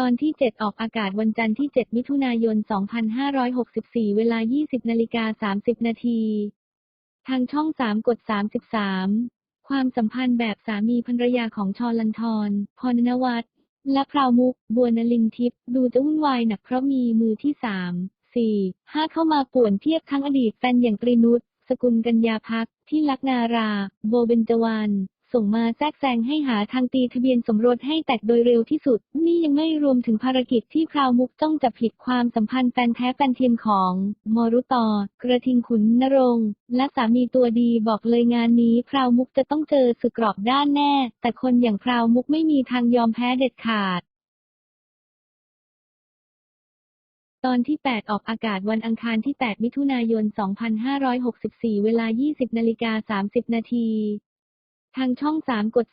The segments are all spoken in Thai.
ตอนที่ 7 ออกอากาศวันจันทร์ที่ 7 มิถุนายน 2564 เวลา 20นาฬิกา30 นาที ทางช่อง 3 กด 33 ความสัมพันธ์แบบสามีภรรยาของชอลันทร พรณวัฒน์และพราวมุก บัวนลินทิพย์ดูจะวุ่นวายหนักเพราะมีมือที่ 3 4 5 เข้ามาป่วนเทียบทั้งอดีตแฟนอย่างตรีนุชสกุลกัญญาพักที่ลักนารา โบเบนจวรรณ ส่งมาแทรกแซงให้หาทางตีทะเบียนสมรสให้แตกโดยเร็วที่สุด นี่ยังไม่รวมถึงภารกิจที่พราวมุกจ้องจะผิดความสัมพันธ์แฟนแท้แฟนเทียมของ มรุตอกระทิงขุนนรงค์และสามีตัวดีบอกเลยงานนี้พราวมุกจะต้องเจอสึกกรอบด้านแน่ แต่คนอย่างพราวมุกไม่มีทางยอมแพ้เด็ดขาดตอนที่ 8 ออกอากาศวันอังคารที่ 8 มิถุนายน 2564 เวลา 20นาฬิกา30 นาที ทางช่อง 3 กด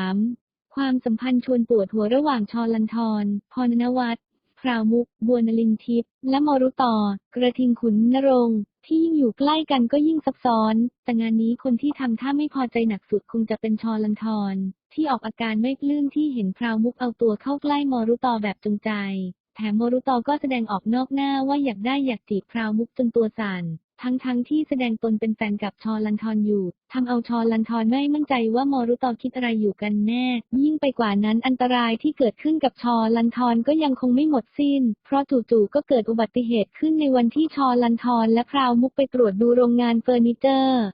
33 ความสัมพันธ์ชวนปวดหัวระหว่างชอลันทร พรณวัฒน์พราวมุก บัวนลินทิพย์ และมรุตอ กระทิงขุนนรงค์ที่ยิ่งอยู่ใกล้กันก็ยิ่งซับซ้อน แต่งานนี้คนที่ทำท่าไม่พอใจหนักสุดคงจะเป็นชอลันทร ที่ออกอาการไม่ปลื้มที่เห็นพราวมุกเอาตัวเข้าใกล้มรุตอแบบจงใจ แถมมรุตอก็แสดงออกนอกหน้าว่าอยากได้อยากจีบพราวมุกจนตัวสั่น ทั้งๆทที่แสดงตนเป็นแฟนกับชอลันทรอยู่ทำเอาชอลันทรไม่มั่นใจว่ามอรุตอคิดอะไรอยู่กันแน่ ยิ่งไปกว่านั้นอันตรายที่เกิดขึ้นกับชอลันทรก็ยังคงไม่หมดสิ้น เพราะจู่ๆก็เกิดอุบัติเหตุขึ้นในวันที่ชอลันทรและพราวมุกไปตรวจดูโรงงานเฟอร์นิเจอร์